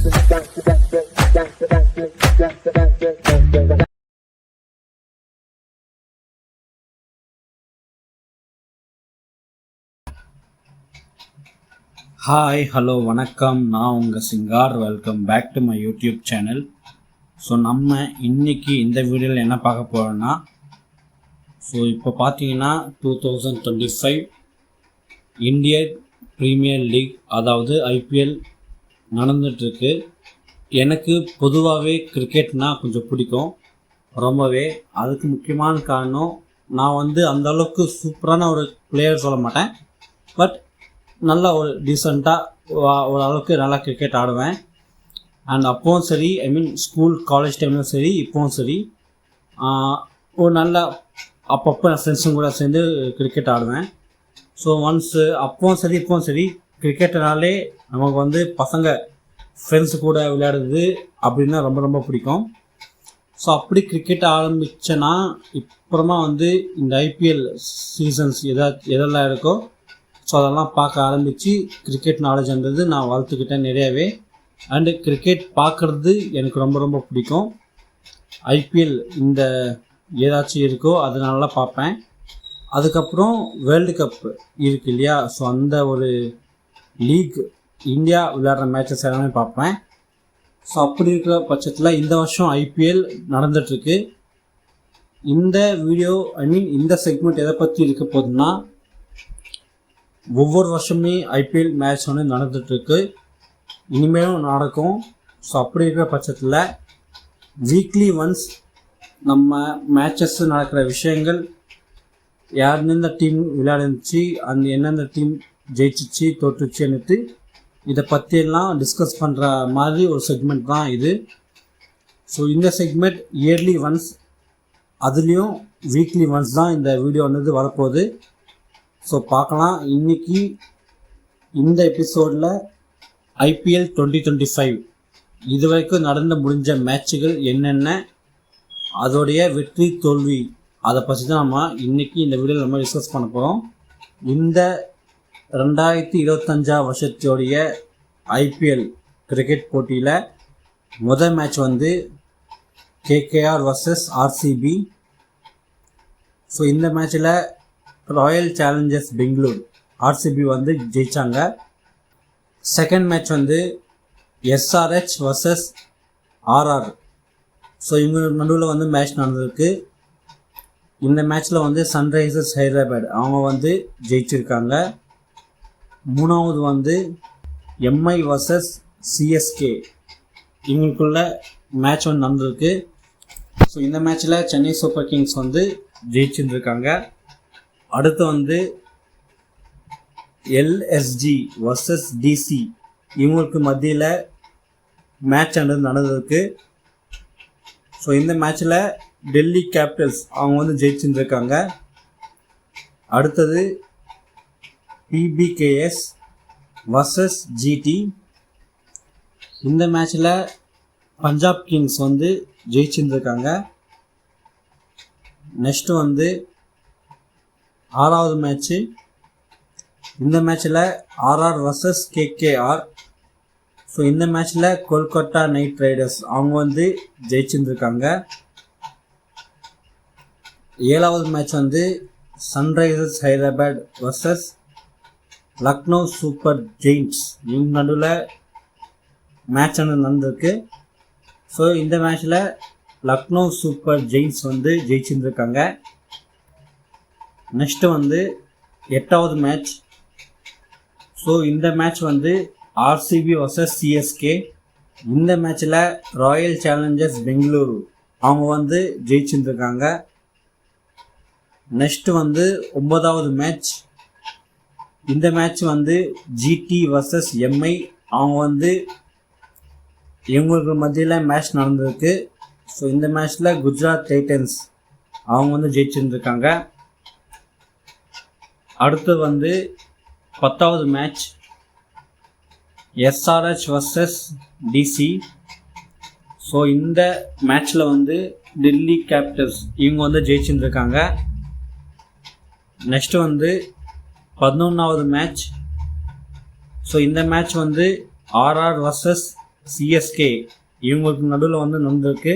Hi hello வணக்கம். நான் உங்கள் Singar. Welcome back to my YouTube channel so நம்ம இன்னைக்கு இந்த வீடியோவில் என்ன பார்க்க போகிறோன்னா ஸோ இப்போ பார்த்தீங்கன்னா two thousand twenty five Indian Premier League அதாவது ஐபிஎல் நடந்துகிட்ருக்கு எனக்கு பொதுவாகவே கிரிக்கெட்னால் கொஞ்சம் பிடிக்கும். ரொம்பவே. அதுக்கு முக்கியமான காரணம் நான் வந்து அந்த அளவுக்கு சூப்பரான ஒரு பிளேயர் சொல்ல மாட்டேன். பட் நல்ல ஒரு டீசெண்டாக ஓரளவுக்கு நல்லா கிரிக்கெட் ஆடுவேன். அண்ட் அப்போவும் சரி ஐ மீன் ஸ்கூல் காலேஜ் டைம்லையும் சரி இப்போவும் சரி ஒரு நல்ல அப்பப்போ என் ஃப்ரெண்ட்ஸுங்க கூட சேர்ந்து கிரிக்கெட் ஆடுவேன். ஸோ ஒன்ஸு அப்போவும் சரி இப்போவும் சரி கிரிக்கெட்டுனாலே நமக்கு வந்து பசங்க ஃப்ரெண்ட்ஸு கூட விளையாடுறது அப்படின்னா ரொம்ப ரொம்ப பிடிக்கும். ஸோ அப்படி கிரிக்கெட் ஆரம்பித்தேன்னா இப்புறமா வந்து இந்த ஐபிஎல் சீசன்ஸ் எதா எதெல்லாம் இருக்கோ ஸோ அதெல்லாம் பார்க்க ஆரம்பித்து கிரிக்கெட் நாலேஜ்ன்றது நான் வளர்த்துக்கிட்டேன் நிறையவே. அண்டு கிரிக்கெட் பார்க்குறது எனக்கு ரொம்ப ரொம்ப பிடிக்கும். ஐபிஎல் இந்த ஏதாச்சும் இருக்கோ அதனாலலாம் பார்ப்பேன். அதுக்கப்புறம் வேர்ல்டு கப் இருக்கு இல்லையா? ஸோ அந்த ஒரு லீக் இந்தியா விளையாடுற மேட்சஸ் எல்லாமே பார்ப்பேன். ஸோ அப்படி இருக்கிற பட்சத்தில் இந்த வருஷம் ஐபிஎல் நடந்துட்டுருக்கு. இந்த வீடியோ ஐ மீன் இந்த செக்மெண்ட் எதை பற்றி இருக்க போகுதுன்னா ஒவ்வொரு வருஷமே ஐபிஎல் மேட்ச் வந்து நடந்துட்டுருக்கு. இனிமேலும் நடக்கும். ஸோ அப்படி இருக்கிற பட்சத்தில் வீக்லி ஒன்ஸ் நம்ம மேட்சஸ் நடக்கிற விஷயங்கள் யார் எந்தெந்த டீம் விளையாடுச்சு அந்த எந்தெந்த டீம் ஜெயிச்சிச்சு தோற்றுச்சுன்னுட்டு இதை பற்றியெல்லாம் டிஸ்கஸ் பண்ணுற மாதிரி ஒரு செக்மெண்ட் தான் இது. ஸோ இந்த செக்மெண்ட் இயர்லி ஒன்ஸ் அதுலேயும் வீக்லி ஒன்ஸ் தான் இந்த வீடியோ வந்து வரப்போகுது. ஸோ பார்க்கலாம். இன்னைக்கு இந்த எபிசோடில் ஐபிஎல் டுவெண்ட்டி டுவெண்ட்டி ஃபைவ் இது வரைக்கும் நடந்து முடிஞ்ச மேட்சுகள் என்னென்ன அதோடைய வெற்றி தோல்வி அதை பற்றி தான் நம்ம இன்றைக்கி இந்த வீடியோவில் நம்ம டிஸ்கஸ் பண்ண போகிறோம் இந்த ரெண்டாயிரத்தி இருபத்தஞ்சாம் வருஷத்தோடைய ஐபிஎல் கிரிக்கெட் போட்டியில் முதல் மேட்ச் வந்து கேகேஆர் வர்சஸ் ஆர்சிபி ஸோ இந்த மேட்ச்சில் ராயல் சேலஞ்சர்ஸ் பெங்களூர் ஆர்சிபி வந்து ஜெயிச்சாங்க. செகண்ட் மேட்ச் வந்து எஸ்ஆர்ஹெச் வர்சஸ் ஆர்ஆர் ஸோ இவங்க நடுவில் வந்து மேட்ச் நடந்திருக்கு. இந்த மேட்ச்சில் வந்து சன்ரைசர்ஸ் ஹைதராபாத் அவங்க வந்து ஜெயிச்சிருக்காங்க. மூணாவது வந்து எம்ஐ வர்சஸ் சிஎஸ்கே இவங்களுக்குள்ள மேட்ச் வந்து நடந்திருக்கு. ஸோ இந்த மேட்ச்சில் சென்னை சூப்பர் கிங்ஸ் வந்து ஜெயிச்சிருந்துருக்காங்க. அடுத்து வந்து எல்எஸ்ஜி வர்சஸ் டிசி இவங்களுக்கு மத்தியில் மேட்ச் ஆனது நடந்திருக்கு. ஸோ இந்த மேட்ச்சில் டெல்லி கேபிட்டல்ஸ் அவங்க வந்து ஜெயிச்சுருக்காங்க அடுத்தது பிபிகேஎஸ் வர்சஸ் ஜிடி இந்த மேட்ச்சில் பஞ்சாப் கிங்ஸ் வந்து ஜெயிச்சிருந்துருக்காங்க. நெக்ஸ்ட்டு வந்து ஆறாவது மேட்ச்சு இந்த மேட்ச்சில் ஆர்ஆர் வர்சஸ் கேகேஆர் ஸோ இந்த மேட்ச்சில் கொல்கத்தா நைட் ரைடர்ஸ் அவங்க வந்து ஜெயிச்சிருந்துருக்காங்க. ஏழாவது மேட்ச் வந்து Sunrisers Hyderabad versus Lucknow super giants இவங்க நடுவில் மேட்ச் வந்து நடந்திருக்கு. ஸோ இந்த மேட்ச்சில் லக்னோ சூப்பர் ஜெயின்ஸ் வந்து ஜெயிச்சிருந்துருக்காங்க. நெக்ஸ்ட்டு வந்து எட்டாவது மேட்ச் ஸோ இந்த மேட்ச் வந்து ஆர்சிபி வர்சஸ் சிஎஸ்கே இந்த மேட்ச்சில் ராயல் சேலஞ்சர்ஸ் பெங்களூரு அவங்க வந்து ஜெயிச்சிருந்துருக்காங்க. நெக்ஸ்ட்டு வந்து ஒன்பதாவது மேட்ச் இந்த மேட்ச் வந்து ஜிடி வர்சஸ் எம்ஐ அவங்க வந்து இவங்களுக்கு மத்தியில் மேட்ச் நடந்திருக்கு. ஸோ இந்த மேட்ச்சில் குஜராத் டைட்டன்ஸ் அவங்க வந்து ஜெயிச்சிருந்துருக்காங்க. அடுத்து வந்து பத்தாவது match SRH versus DC so இந்த மேட்ச்சில் வந்து டெல்லி கேபிட்டல்ஸ் இவங்க வந்து ஜெயிச்சுருந்துருக்காங்க. நெக்ஸ்ட்டு வந்து பதினொன்றாவது மேட்ச் ஸோ இந்த மேட்ச் வந்து ஆர்ஆர் வர்சஸ் சிஎஸ்கே இவங்களுக்கு நடுவில் வந்து நடந்திருக்கு.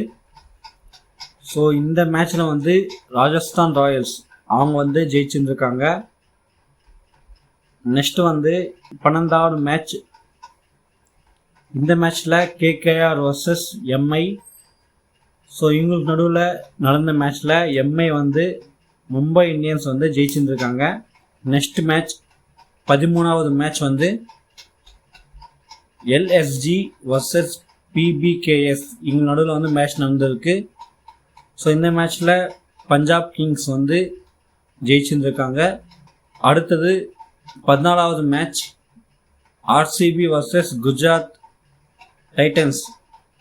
ஸோ இந்த மேட்ச்சில் வந்து ராஜஸ்தான் ராயல்ஸ் அவங்க வந்து ஜெயிச்சுருந்துருக்காங்க. நெக்ஸ்ட் வந்து பன்னெண்டாவது மேட்ச் இந்த மேட்ச்சில் கேகேஆர் வர்சஸ் எம்ஐ ஸோ இவங்களுக்கு நடுவில் நடந்த மேட்ச்சில் எம்ஐ வந்து மும்பை இந்தியன்ஸ் வந்து ஜெயிச்சிருந்துருக்காங்க. நெக்ஸ்ட் மேட்ச் பதிமூணாவது மேட்ச் வந்து எல்எஸ்ஜி வர்சஸ் பிபிகேஎஸ் இவங்க நடுவில் வந்து மேட்ச் நடந்திருக்கு. ஸோ இந்த மேட்ச்சில் பஞ்சாப் கிங்ஸ் வந்து ஜெயிச்சிருந்துருக்காங்க. அடுத்தது பதினாலாவது match RCB versus Gujarat Titans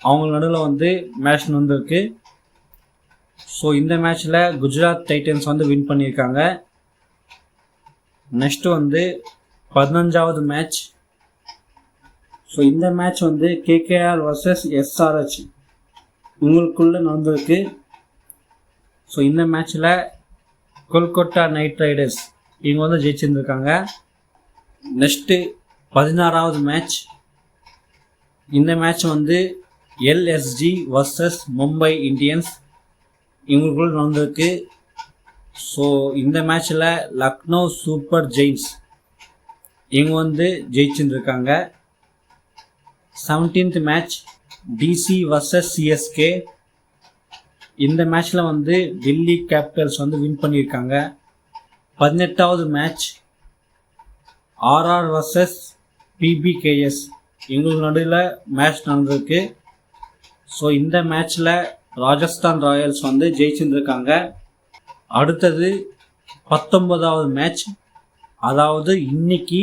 அவங்க நடுவில் வந்து மேட்ச் நடந்திருக்கு. ஸோ இந்த மேட்ச்சில் குஜராத் டைட்டன்ஸ் வந்து வின் பண்ணியிருக்காங்க. நெக்ஸ்ட் வந்து பதினஞ்சாவது மேட்ச் ஸோ இந்த மேட்ச் வந்து கேகேஆர் வர்சஸ் எஸ்ஆர்ஹெச் உங்களுக்குள்ளே நடந்திருக்கு. ஸோ இந்த மேட்ச்சில் கொல்கத்தா நைட் ரைடர்ஸ் இவங்க வந்து ஜெயிச்சிருந்துருக்காங்க. நெக்ஸ்ட்டு பதினாறாவது மேட்ச் இந்த மேட்ச் வந்து எல்எஸ்ஜி வர்சஸ் மும்பை இந்தியன்ஸ் இவங்களுக்குள்ள நடந்திருக்கு. ஸோ இந்த மேட்ச்சில் லக்னோ சூப்பர் ஜெயின்ஸ் இவங்க வந்து ஜெயிச்சுருக்காங்க. Seventeenth match DC versus CSK இந்த மேட்ச்சில் வந்து டெல்லி கேபிட்டல்ஸ் வந்து வின் பண்ணியிருக்காங்க. பதினெட்டாவது மேட்ச் ஆர்ஆர் வர்சஸ் பிபிகேஎஸ் எங்களுக்கு நடுவில் மேட்ச் நடந்திருக்கு. ஸோ இந்த மேட்ச்சில் ராஜஸ்தான் ராயல்ஸ் வந்து ஜெயிச்சிருந்துருக்காங்க அடுத்தது பத்தொன்பதாவது மேட்ச் அதாவது இன்னைக்கு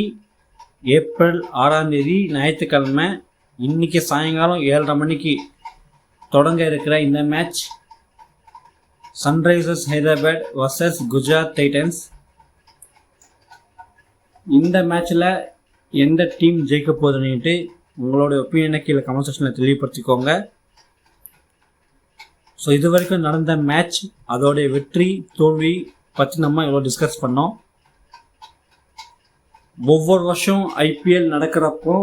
ஏப்ரல் ஆறாம் தேதி ஞாயிற்றுக்கிழமை இன்னைக்கு சாயங்காலம் ஏழரை மணிக்கு தொடங்க இருக்கிற இந்த match Sunrisers Hyderabad versus Gujarat Titans இந்த மேட்ச்சில் எந்த டீம் ஜெயிக்க போகுதுன்னுட்டு உங்களோட ஒப்பீனியனை கீழே கமெண்ட் செக்ஷனில் தெளிவுபடுத்திக்கோங்க. ஸோ இது வரைக்கும் நடந்த மேட்ச் அதோடைய வெற்றி தோல்வி பற்றி நம்ம இவ்வளோ டிஸ்கஸ் பண்ணோம். ஒவ்வொரு வருஷம் ஐபிஎல் நடக்கிறப்போ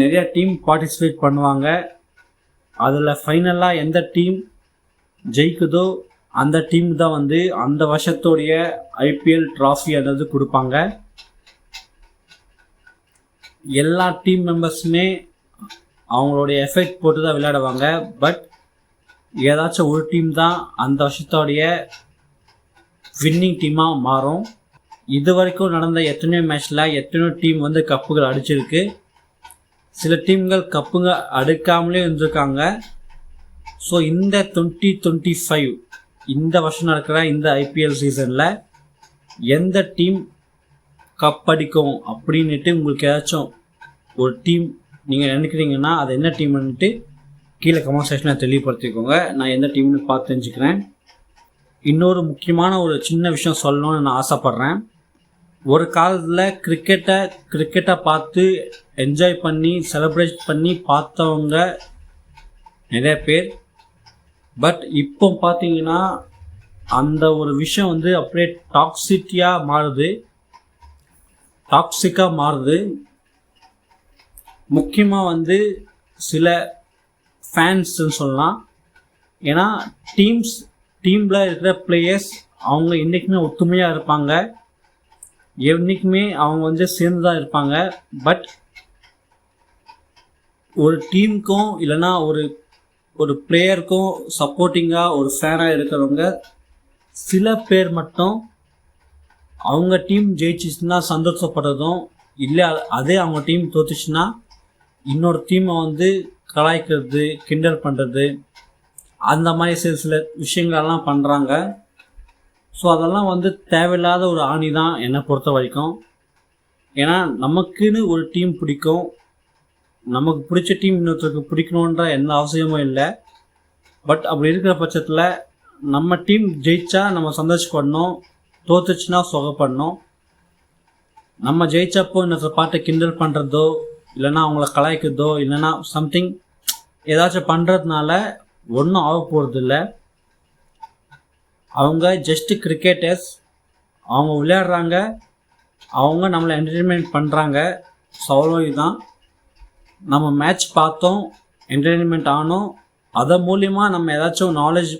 நிறைய டீம் பார்ட்டிசிபேட் பண்ணுவாங்க. அதில் ஃபைனலாக எந்த டீம் ஜெயிக்குதோ அந்த டீம் தான் வந்து அந்த வருஷத்தோடைய ஐபிஎல் ட்ராஃபி அதாவது கொடுப்பாங்க. எல்லா டீம் மெம்பர்ஸுமே அவங்களுடைய எஃபெக்ட் போட்டு தான் விளையாடுவாங்க. பட் ஏதாச்சும் ஒரு டீம் தான் அந்த வருஷத்தோடைய வின்னிங் டீமாக மாறும். இது வரைக்கும் நடந்த எத்தனையோ மேட்ச்சில் எத்தனையோ டீம் வந்து கப்புகள் அடிச்சிருக்கு. சில டீம்கள் கப்புங்க அடுக்காமலே இருந்திருக்காங்க. ஸோ இந்த டுவெண்ட்டி டுவெண்ட்டி ஃபைவ் இந்த வருஷம் நடக்கிற இந்த ஐபிஎல் சீசனில் எந்த டீம் கப் அடிக்கும் அப்படின்ட்டு உங்களுக்கு ஏதாச்சும் ஒரு டீம் நீங்கள் நினைக்கிறீங்கன்னா அது என்ன டீம்னுட்டு கீழே கமெண்ட் செக்ஷனில் தெளிவுபடுத்திக்கோங்க. நான் எந்த டீம்னு பார்த்து தெரிஞ்சுக்கிறேன். இன்னொரு முக்கியமான ஒரு சின்ன விஷயம் சொல்லணும்னு நான் ஆசைப்பட்றேன். ஒரு காலத்தில் கிரிக்கெட்டை கிரிக்கெட்டை பார்த்து என்ஜாய் பண்ணி செலிப்ரேட் பண்ணி பார்த்தவங்க நிறைய பேர். பட் இப்போ பார்த்தீங்கன்னா அந்த ஒரு விஷயம் வந்து அப்படியே டாக்ஸிட்டியாக மாறுது. டாக்ஸிக்காக மாறுது. முக்கியமாக வந்து சில ஃபேன்ஸ்ன்னு சொல்லலாம். ஏன்னா டீம்ஸ் டீமில் இருக்கிற பிளேயர்ஸ் அவங்க என்றைக்குமே ஒத்துமையாக இருப்பாங்க. என்றைக்குமே அவங்க வந்து சேர்ந்து தான் இருப்பாங்க. பட் ஒரு டீமுக்கும் இல்லைன்னா ஒரு ஒரு பிளேயருக்கும் சப்போர்ட்டிங்காக ஒரு ஃபேனாக இருக்கிறவங்க சில பேர் மட்டும் அவங்க டீம் ஜெயிச்சிச்சுன்னா சந்தோஷப்படுறதும் இல்லை அதே அவங்க டீம் தோத்துச்சுன்னா இன்னொரு டீமை வந்து கலாய்க்கிறது கிண்டல் பண்ணுறது அந்த மாதிரி சில சில விஷயங்கள்லாம் பண்ணுறாங்க ஸோ அதெல்லாம் வந்து தேவையில்லாத ஒரு ஆணி தான் என்னை பொறுத்த வரைக்கும். ஏன்னா நமக்குன்னு ஒரு டீம் பிடிக்கும். நமக்கு பிடிச்ச டீம் இன்னொருத்தருக்கு பிடிக்கணுன்ற எந்த அவசியமும் இல்லை. பட் அப்படி இருக்கிற பட்சத்தில் நம்ம டீம் ஜெயிச்சா நம்ம சந்தோஷப்படணும். தோத்துச்சுன்னா சுகப்படணும். நம்ம ஜெயிச்சப்போ இன்னொருத்தர் பாட்டை கிண்டல் பண்ணுறதோ இல்லைன்னா அவங்கள கலாய்க்குதோ இல்லைன்னா சம்திங் ஏதாச்சும் பண்ணுறதுனால ஒன்றும் ஆக போகிறது இல்லை அவங்க ஜஸ்ட் கிரிக்கெட்டர்ஸ் அவங்க விளையாடுறாங்க. அவங்க நம்மளை என்டர்டெயின்மெண்ட் பண்ணுறாங்க சௌரவி தான் இதுதான் நம்ம மேட்ச் பார்த்தோம் என்டர்டெயின்மெண்ட் ஆனோம். அதன் மூலிமா நம்ம ஏதாச்சும் நாலேஜ்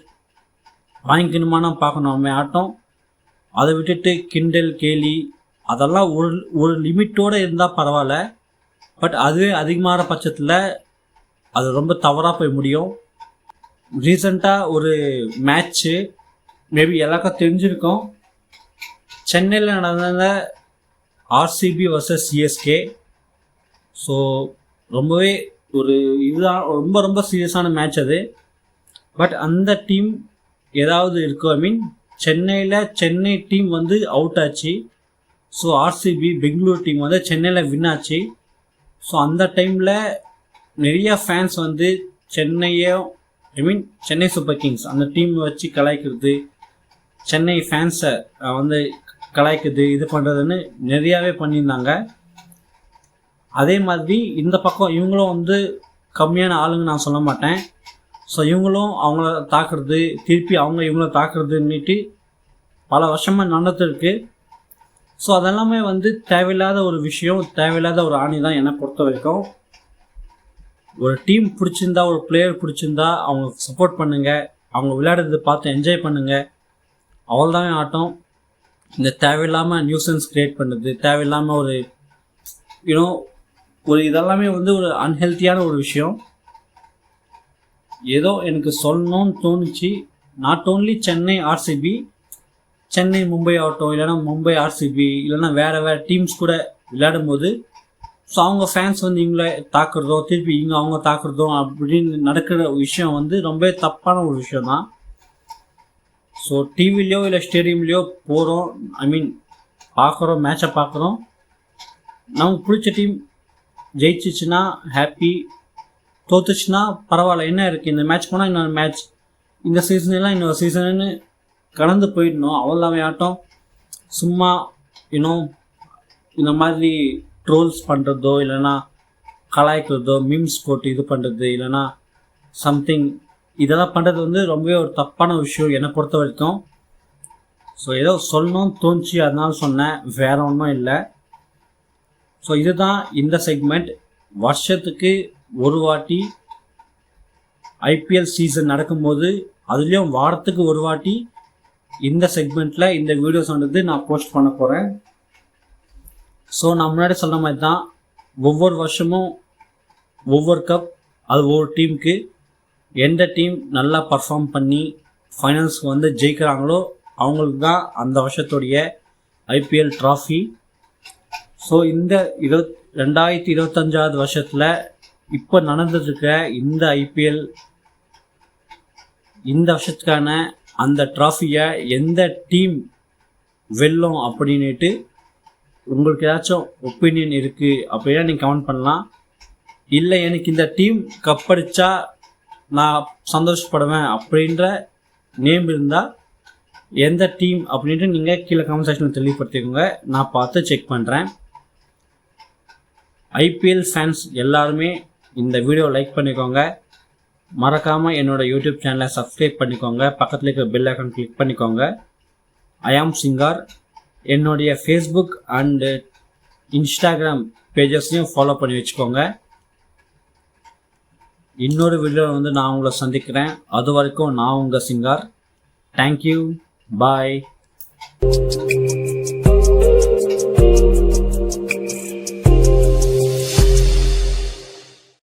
வாங்கிக்கணுமான்னு பார்க்கணும். நம்ம ஆட்டம். அதை விட்டுட்டு கிண்டல் கேலி அதெல்லாம் ஒரு ஒரு லிமிட்டோடு இருந்தால் பரவாயில்ல. பட் அதுவே அதிகமான பட்சத்தில் அது ரொம்ப தவறாக போய் முடியும். ரீசண்டாக ஒரு மேட்ச்சு மேபி எல்லாருக்கும் தெரிஞ்சிருக்கோம். சென்னையில் நடந்த ஆர்சிபி வர்சஸ் சிஎஸ்கே ஸோ ரொம்பவே ஒரு இதுதான் ரொம்ப ரொம்ப சீரியஸான மேட்ச் அது. பட் அந்த டீம் ஏதாவது இருக்கோ ஐ மீன் சென்னையில் சென்னை டீம் வந்து அவுட் ஆச்சு. ஸோ ஆர்சிபி பெங்களூர் டீம் வந்து சென்னையில் வின் ஆச்சு. ஸோ அந்த டைமில் நிறைய ஃபேன்ஸ் வந்து சென்னையும் I mean Chennai super kings அந்த டீம் வச்சு கலாய்க்கிறது சென்னை ஃபேன்ஸை வந்து கலாய்க்குது இது பண்ணுறதுன்னு நிறையாவே பண்ணியிருந்தாங்க. அதே மாதிரி இந்த பக்கம் இவங்களும் வந்து கம்மியான ஆளுங்க நான் சொல்ல மாட்டேன். ஸோ இவங்களும் அவங்கள தாக்குறது திருப்பி அவங்க இவங்கள தாக்குறதுன்னுட்டு பல வருஷமாக நடந்துருக்கு. ஸோ அதெல்லாமே வந்து தேவையில்லாத ஒரு விஷயம் தேவையில்லாத ஒரு ஆணி தான் என்னை பொறுத்த வரைக்கும். ஒரு டீம் பிடிச்சிருந்தா ஒரு பிளேயர் பிடிச்சிருந்தா அவங்க சப்போர்ட் பண்ணுங்கள் அவங்க விளையாடுறது பார்த்து என்ஜாய் பண்ணுங்கள் அவ்வளோதானே ஆட்டம். இந்த தேவையில்லாமல் நியூசன்ஸ் க்ரியேட் பண்ணுறது தேவையில்லாமல் ஒரு யூனோ ஒரு இதெல்லாமே வந்து ஒரு அன்ஹெல்த்தியான ஒரு விஷயம். ஏதோ எனக்கு சொல்லணும்னு தோணுச்சு. Not only Chennai RCB Chennai Mumbai ஆகட்டும் இல்லைனா மும்பை ஆர்சிபி இல்லைனா வேறு வேறு டீம்ஸ் கூட விளையாடும் போது ஸோ அவங்க ஃபேன்ஸ் வந்து இவங்கள தாக்குறதோ திருப்பி இவங்க அவங்க தாக்குறதோ அப்படின்னு நடக்கிற விஷயம் வந்து ரொம்ப தப்பான ஒரு விஷயம் தான் ஸோ டிவிலையோ இல்லை ஸ்டேடியம்லேயோ போகிறோம் ஐ மீன் பார்க்குறோம் மேட்சை பார்க்குறோம் நமக்கு பிடிச்ச டீம் ஜெயிச்சிச்சுன்னா ஹாப்பி தோத்துச்சுன்னா பரவாயில்ல என்ன இருக்குது இந்த மேட்ச் போனால் இன்னொரு மேட்ச் இந்த சீசன்லாம் இன்னொரு சீசன்னு கடந்து போயிடணும் அவ்வளோ ஆட்டம் சும்மா இன்னும் இந்த மாதிரி ட்ரோல்ஸ் பண்ணுறதோ இல்லைன்னா கலாய்க்கிறதோ மீம்ஸ் போட்டு இது பண்ணுறது இல்லைன்னா சம்திங் இதெல்லாம் பண்ணுறது வந்து ரொம்பவே ஒரு தப்பான விஷயம் என்னை பொறுத்த வரைக்கும். ஸோ ஏதோ சொல்லணும்னு தோணுச்சு அதனால சொன்னேன் வேற ஒன்றும் இல்லை. ஸோ இதுதான் இந்த செக்மெண்ட் வருஷத்துக்கு ஒரு வாட்டி ஐபிஎல் சீசன் நடக்கும்போது அதுலேயும் வாரத்துக்கு ஒரு வாட்டி இந்த செக்மெண்ட்டில் இந்த வீடியோஸ் வந்து நான் போஸ்ட் பண்ண போகிறேன் ஸோ நான் முன்னாடி சொன்ன மாதிரி தான் ஒவ்வொரு வருஷமும் ஒவ்வொரு கப் அது ஒவ்வொரு டீமுக்கு எந்த டீம் நல்லா பர்ஃபார்ம் பண்ணி ஃபைனல்ஸ்க்கு வந்து ஜெயிக்கிறாங்களோ அவங்களுக்கு தான் அந்த வருஷத்துடைய ஐபிஎல் ட்ராஃபி ஸோ இந்த இருபத் ரெண்டாயிரத்தி இருபத்தஞ்சாவது வருஷத்தில் இப்போ நடந்துட்டுருக்க இந்த ஐபிஎல் இந்த வருஷத்துக்கான அந்த ட்ராஃபியை எந்த டீம் வெல்லும் அப்படின்னுட்டு உங்களுக்கு ஏதாச்சும் ஒப்பீனியன் இருக்குது அப்படின்னா நீங்கள் கமெண்ட் பண்ணலாம். இல்லை எனக்கு இந்த டீம் கப்படிச்சா நான் சந்தோஷப்படுவேன் அப்படின்ற நேம் இருந்தால் எந்த டீம் அப்படின்ட்டு நீங்கள் கீழே கமெண்ட் செக்ஷனில் தெளிவுபடுத்திக்கோங்க. நான் பார்த்து செக் பண்ணுறேன் ஐபிஎல் ஃபேன்ஸ் எல்லாருமே இந்த வீடியோ லைக் பண்ணிக்கோங்க. மறக்காமல் என்னோடய யூடியூப் சேனலை சப்ஸ்கிரைப் பண்ணிக்கோங்க. பக்கத்தில் இருக்கிற பெல் ஐக்கான் கிளிக் பண்ணிக்கோங்க. ஐ சிங்கார் என்னுடைய ஃபேஸ்புக் அண்டு இன்ஸ்டாகிராம் பேஜஸ்லையும் ஃபாலோ பண்ணி வச்சுக்கோங்க. இன்னொரு வீடியோவில் வந்து நான் உங்களை சந்திக்கிறேன். அது வரைக்கும் நான் உங்கள் சிங்கார் தேங்க்யூ பாய்